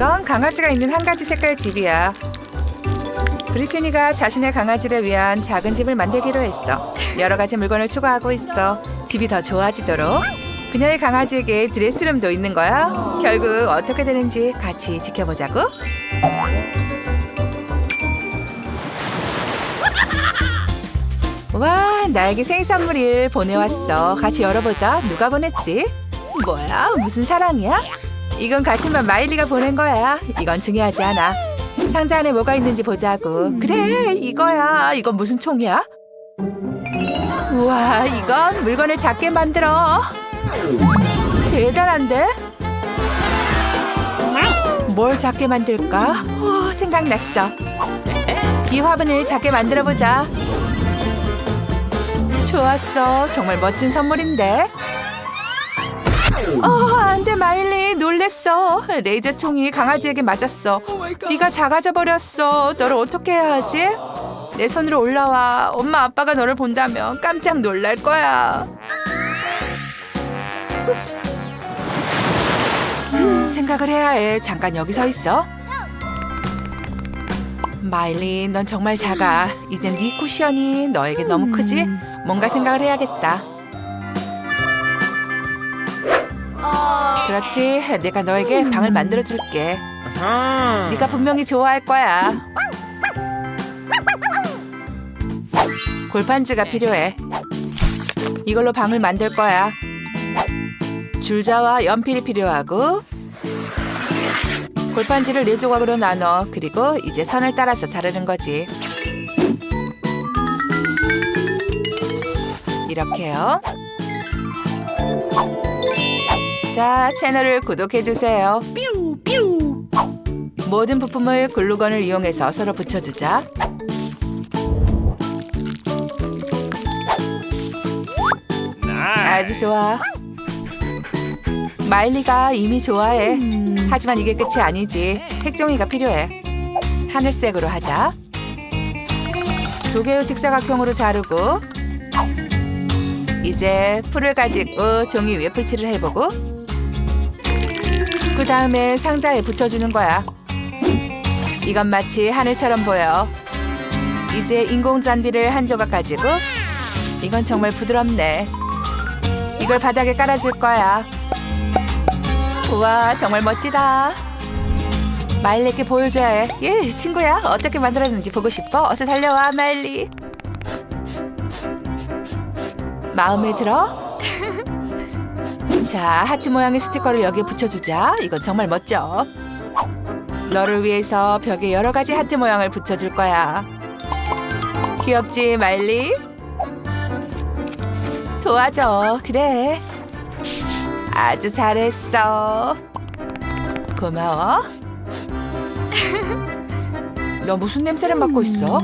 이건 강아지가 있는 한 가지 색깔 집이야. 브리트니가 자신의 강아지를 위한 작은 집을 만들기로 했어. 여러 가지 물건을 추가하고 있어. 집이 더 좋아지도록. 그녀의 강아지에게 드레스룸도 있는 거야. 결국 어떻게 되는지 같이 지켜보자고. 와, 나에게 생일 선물을 보내왔어. 같이 열어보자. 누가 보냈지? 뭐야? 무슨 사랑이야? 이건 같은 반 마일리가 보낸 거야. 이건 중요하지 않아. 상자 안에 뭐가 있는지 보자고. 그래, 이거야. 이건 무슨 총이야? 우와, 이건 물건을 작게 만들어. 대단한데? 뭘 작게 만들까? 오, 생각났어. 이 화분을 작게 만들어 보자. 좋았어. 정말 멋진 선물인데. 어, 안 돼, 마일리. 놀랬어. 레이저 총이 강아지에게 맞았어. 네가 작아져 버렸어. 너를 어떻게 해야 하지? 내 손으로 올라와. 엄마, 아빠가 너를 본다면 깜짝 놀랄 거야. 음, 생각을 해야 해. 잠깐 여기 서 있어. 마일리, 넌 정말 작아. 이젠 네 쿠션이 너에게 너무 크지? 뭔가 생각을 해야겠다. 그렇지. 내가 너에게 방을 만들어 줄게. 네가 분명히 좋아할 거야. 골판지가 필요해. 이걸로 방을 만들 거야. 줄자와 연필이 필요하고 골판지를 네 조각으로 나눠 그리고 이제 선을 따라서 자르는 거지. 이렇게요. 자, 채널을 구독해 주세요. 모든 부품을 글루건을 이용해서 서로 붙여주자. 아주 좋아. 마일리가 이미 좋아해. 하지만 이게 끝이 아니지. 색종이가 필요해. 하늘색으로 하자. 두 개의 직사각형으로 자르고 이제 풀을 가지고 종이 위에 풀칠을 해보고 그 다음에 상자에 붙여주는 거야. 이건 마치 하늘처럼 보여. 이제 인공 잔디를 한 조각 가지고 이건 정말 부드럽네. 이걸 바닥에 깔아줄 거야. 우와, 정말 멋지다. 마일리께 보여줘야 해. 예, 친구야. 어떻게 만들었는지 보고 싶어? 어서 달려와, 마일리. 마음에 들어? 자, 하트 모양의 스티커를 여기에 붙여주자. 이건 정말 멋져. 너를 위해서 벽에 여러 가지 하트 모양을 붙여줄 거야. 귀엽지, 마일리? 도와줘. 그래. 아주 잘했어. 고마워. 너 무슨 냄새를 맡고 있어?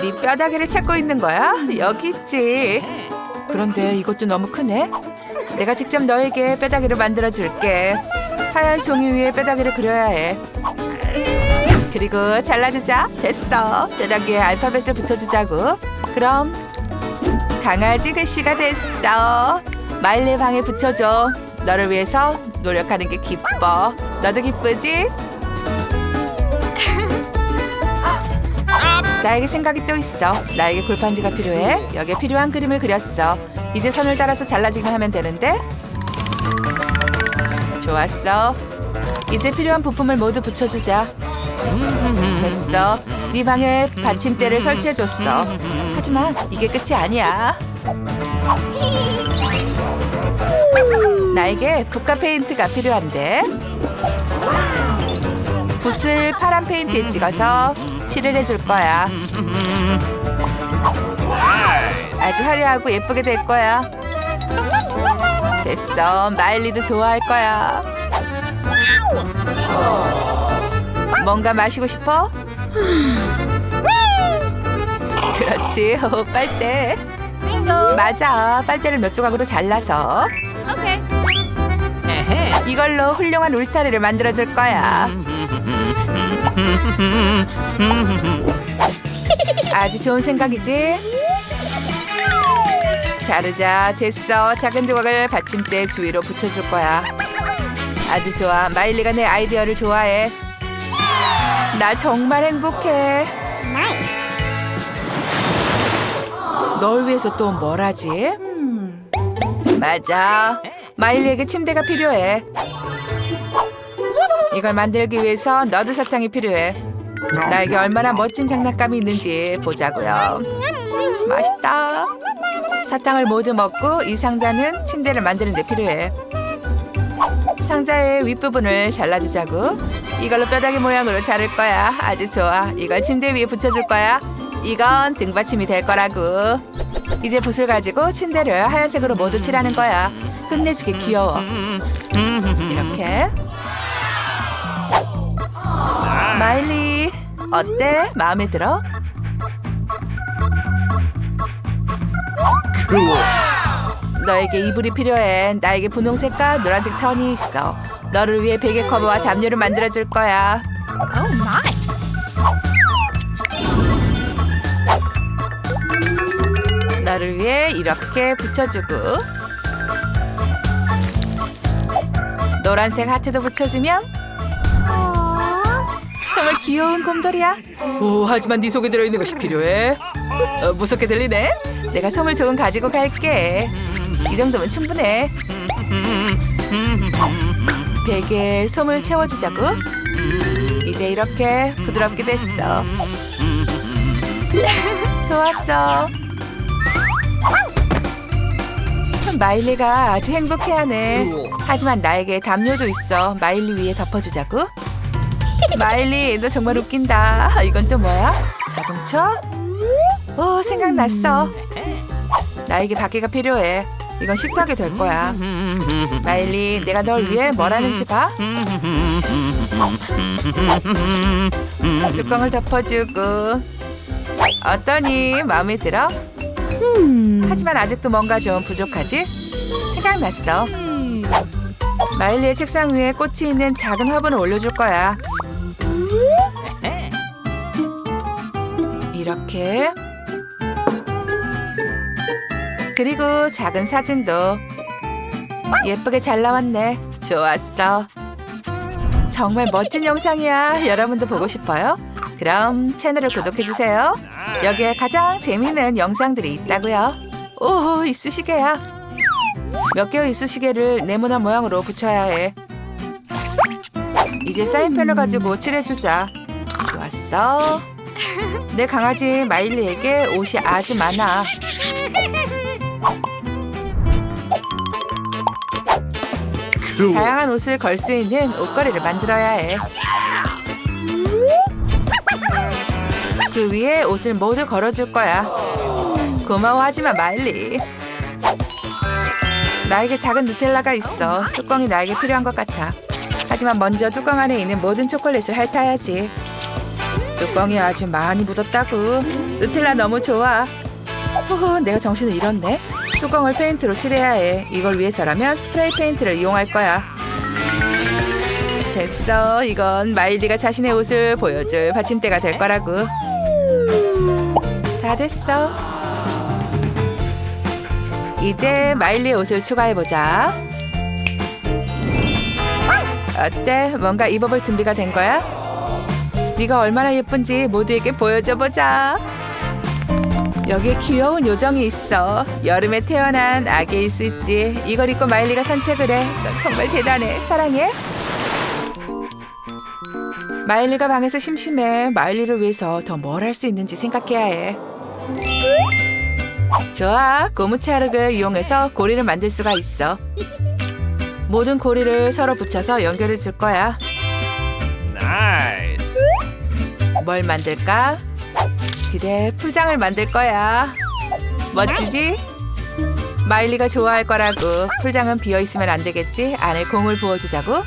네 뼈다귀를 찾고 있는 거야? 여기 있지. 그런데 이것도 너무 크네. 내가 직접 너에게 뼈다귀를 만들어 줄게. 하얀 종이 위에 뼈다귀를 그려야 해. 그리고 잘라주자. 됐어. 뼈다귀에 알파벳을 붙여주자고. 그럼 강아지 글씨가 됐어. 마일리 방에 붙여줘. 너를 위해서 노력하는 게 기뻐. 너도 기쁘지? 나에게 생각이 또 있어. 나에게 골판지가 필요해. 여기에 필요한 그림을 그렸어. 이제 선을 따라서 잘라주기만 하면 되는데. 좋았어. 이제 필요한 부품을 모두 붙여주자. 됐어. 네 방에 받침대를 설치해줬어. 하지만 이게 끝이 아니야. 나에게 국가 페인트가 필요한데. 붓을 파란 페인트에 찍어서 칠을 해줄 거야. 아주 화려하고 예쁘게 될 거야. 됐어. 마일리도 좋아할 거야. 뭔가 마시고 싶어? 그렇지. 어, 빨대. 맞아. 빨대를 몇 조각으로 잘라서 이걸로 훌륭한 울타리를 만들어 줄 거야. 아주 좋은 생각이지? 자르자 됐어. 작은 조각을 받침대 주위로 붙여줄 거야. 아주 좋아. 마일리가 내 아이디어를 좋아해. 나 정말 행복해. 널 위해서 또 뭘 하지? 맞아. 마일리에게 침대가 필요해. 이걸 만들기 위해서 너드 사탕이 필요해. 나에게 얼마나 멋진 장난감이 있는지 보자고요. 맛있다. 사탕을 모두 먹고 이 상자는 침대를 만드는 데 필요해. 상자의 윗부분을 잘라주자고. 이걸로 뼈다귀 모양으로 자를 거야. 아주 좋아. 이걸 침대 위에 붙여줄 거야. 이건 등받침이 될 거라고. 이제 붓을 가지고 침대를 하얀색으로 모두 칠하는 거야. 끝내주게 귀여워. 이렇게. 마일리, 어때? 마음에 들어? 너에게 이불이 필요해. 나에게 분홍색과 노란색 천이 있어. 너를 위해 베개 커버와 담요를 만들어 줄 거야. 너를 위해 이렇게 붙여주고 노란색 하트도 붙여주면 정말 귀여운 곰돌이야. 오, 하지만 네 속에 들어있는 것이 필요해. 어, 무섭게 들리네. 내가 솜을 조금 가지고 갈게. 이 정도면 충분해. 베개에 솜을 채워주자고. 이제 이렇게 부드럽게 됐어. 좋았어. 마일리가 아주 행복해하네. 하지만 나에게 담요도 있어. 마일리 위에 덮어주자고. 마일리, 너 정말 웃긴다. 이건 또 뭐야? 자동차? 오, 생각났어. 나에게 바퀴가 필요해. 이건 식사하게 될 거야. 마일리, 내가 널 위해 뭘 하는지 봐. 뚜껑을 덮어주고. 어떠니? 마음에 들어? 하지만 아직도 뭔가 좀 부족하지? 생각났어. 마일리의 책상 위에 꽃이 있는 작은 화분을 올려줄 거야. 이렇게. 그리고 작은 사진도 예쁘게 잘 나왔네. 좋았어. 정말 멋진 영상이야. 여러분도 보고 싶어요? 그럼 채널을 구독해주세요. 여기에 가장 재미있는 영상들이 있다고요. 오, 이쑤시개야. 몇 개의 이쑤시개를 네모난 모양으로 붙여야 해. 이제 사인펜을 가지고 칠해주자. 좋았어. 내 강아지 마일리에게 옷이 아주 많아. 다양한 옷을 걸 수 있는 옷걸이를 만들어야 해. 그 위에 옷을 모두 걸어줄 거야. 고마워하지마 마일리. 나에게 작은 누텔라가 있어. 뚜껑이 나에게 필요한 것 같아. 하지만 먼저 뚜껑 안에 있는 모든 초콜릿을 핥아야지. 뚜껑이 아주 많이 묻었다고. 누텔라 너무 좋아. 호호, 내가 정신을 잃었네. 뚜껑을 페인트로 칠해야 해. 이걸 위해서라면 스프레이 페인트를 이용할 거야. 됐어. 이건 마일리가 자신의 옷을 보여줄 받침대가 될 거라고. 다 됐어. 이제 마일리의 옷을 추가해보자. 어때? 뭔가 입어볼 준비가 된 거야? 네가 얼마나 예쁜지 모두에게 보여줘보자. 여기에 귀여운 요정이 있어. 여름에 태어난 아기일 수 있지. 이걸 입고 마일리가 산책을 해. 너 정말 대단해. 사랑해. 마일리가 방에서 심심해. 마일리를 위해서 더 뭘 할 수 있는지 생각해야 해. 좋아. 고무차륵을 이용해서 고리를 만들 수가 있어. 모든 고리를 서로 붙여서 연결해 줄 거야. Nice. 뭘 만들까? 그래, 풀장을 만들 거야. 멋지지? 마일리가 좋아할 거라고. 풀장은 비어 있으면 안 되겠지? 안에 공을 부어주자고.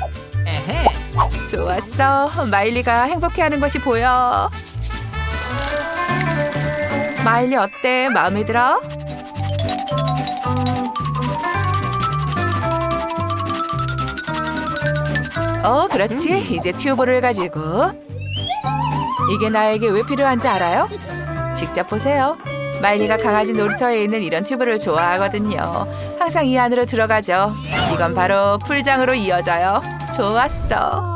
좋았어. 마일리가 행복해하는 것이 보여. 마일리 어때? 마음에 들어? 어, 그렇지. 이제 튜브를 가지고 이게 나에게 왜 필요한지 알아요? 직접 보세요. 마일리가 강아지 놀이터에 있는 이런 튜브를 좋아하거든요. 항상 이 안으로 들어가죠. 이건 바로 풀장으로 이어져요. 좋았어.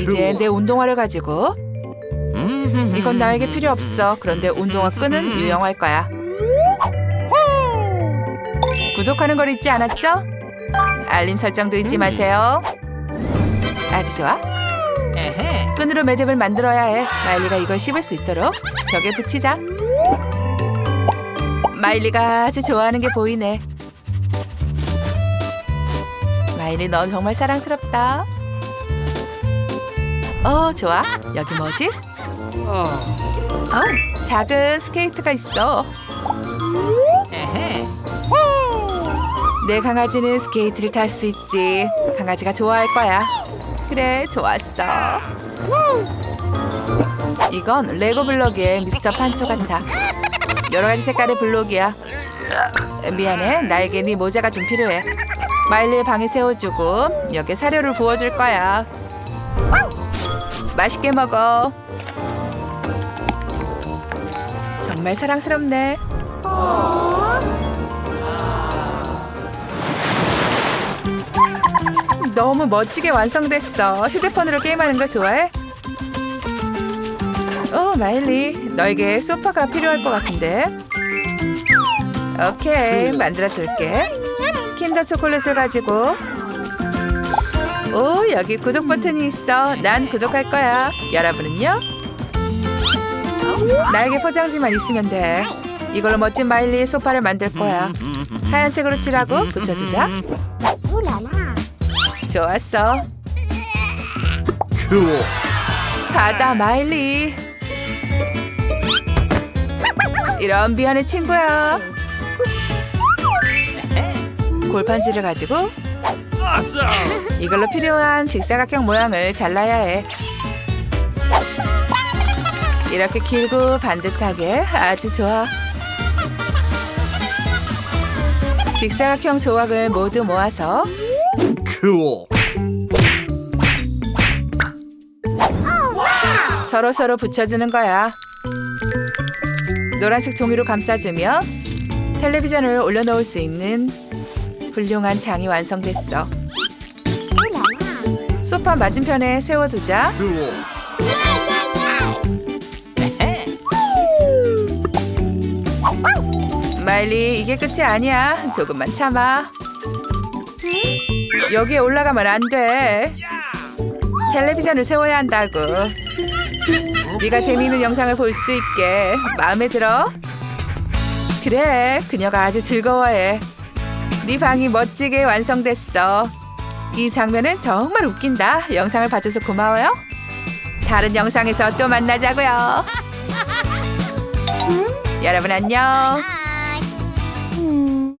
이제 내 운동화를 가지고 이건 나에게 필요 없어. 그런데 운동화 끈은 유용할 거야. 구독하는 걸 잊지 않았죠? 알림 설정도 잊지 마세요. 아주 좋아. 끈으로 매듭을 만들어야 해. 마일리가 이걸 씹을 수 있도록 벽에 붙이자. 마일리가 아주 좋아하는 게 보이네. 마일리 넌 정말 사랑스럽다. 어, 좋아. 여기 뭐지? 어, 작은 스케이트가 있어. 내 강아지는 스케이트를 탈 수 있지. 강아지가 좋아할 거야. 그래, 좋았어. 이건 레고 블록의 미스터 판초 같아. 여러 가지 색깔의 블록이야. 미안해, 나에게 네 모자가 좀 필요해. 마일리의 방에 세워주고 여기에 사료를 부어줄 거야. 맛있게 먹어. 정말 사랑스럽네. 너무 멋지게 완성됐어. 휴대폰으로 게임하는 거 좋아해? 어, 마일리. 너에게 소파가 필요할 것 같은데. 오케이, 만들어줄게. 킨더 초콜릿을 가지고. 오, 여기 구독 버튼이 있어. 난 구독할 거야. 여러분은요? 나에게 포장지만 있으면 돼. 이걸로 멋진 마일리 소파를 만들 거야. 하얀색으로 칠하고 붙여주자. 좋았어. Cool. 바다 마일리. 이런 미안해 친구야. 골판지를 가지고. 이걸로 필요한 직사각형 모양을 잘라야 해. 이렇게 길고 반듯하게 아주 좋아. 직사각형 조각을 모두 모아서 Cool. 서로 서로 붙여주는 거야. 노란색 종이로 감싸주며 텔레비전을 올려놓을 수 있는 훌륭한 장이 완성됐어. 소파 맞은편에 세워두자. Cool. 마일리 이게 끝이 아니야. 조금만 참아. 여기에 올라가면 안 돼. 텔레비전을 세워야 한다고. 네가 재미있는 영상을 볼 수 있게 마음에 들어? 그래, 그녀가 아주 즐거워해. 네 방이 멋지게 완성됐어. 이 장면은 정말 웃긴다. 영상을 봐줘서 고마워요. 다른 영상에서 또 만나자고요. 여러분 안녕.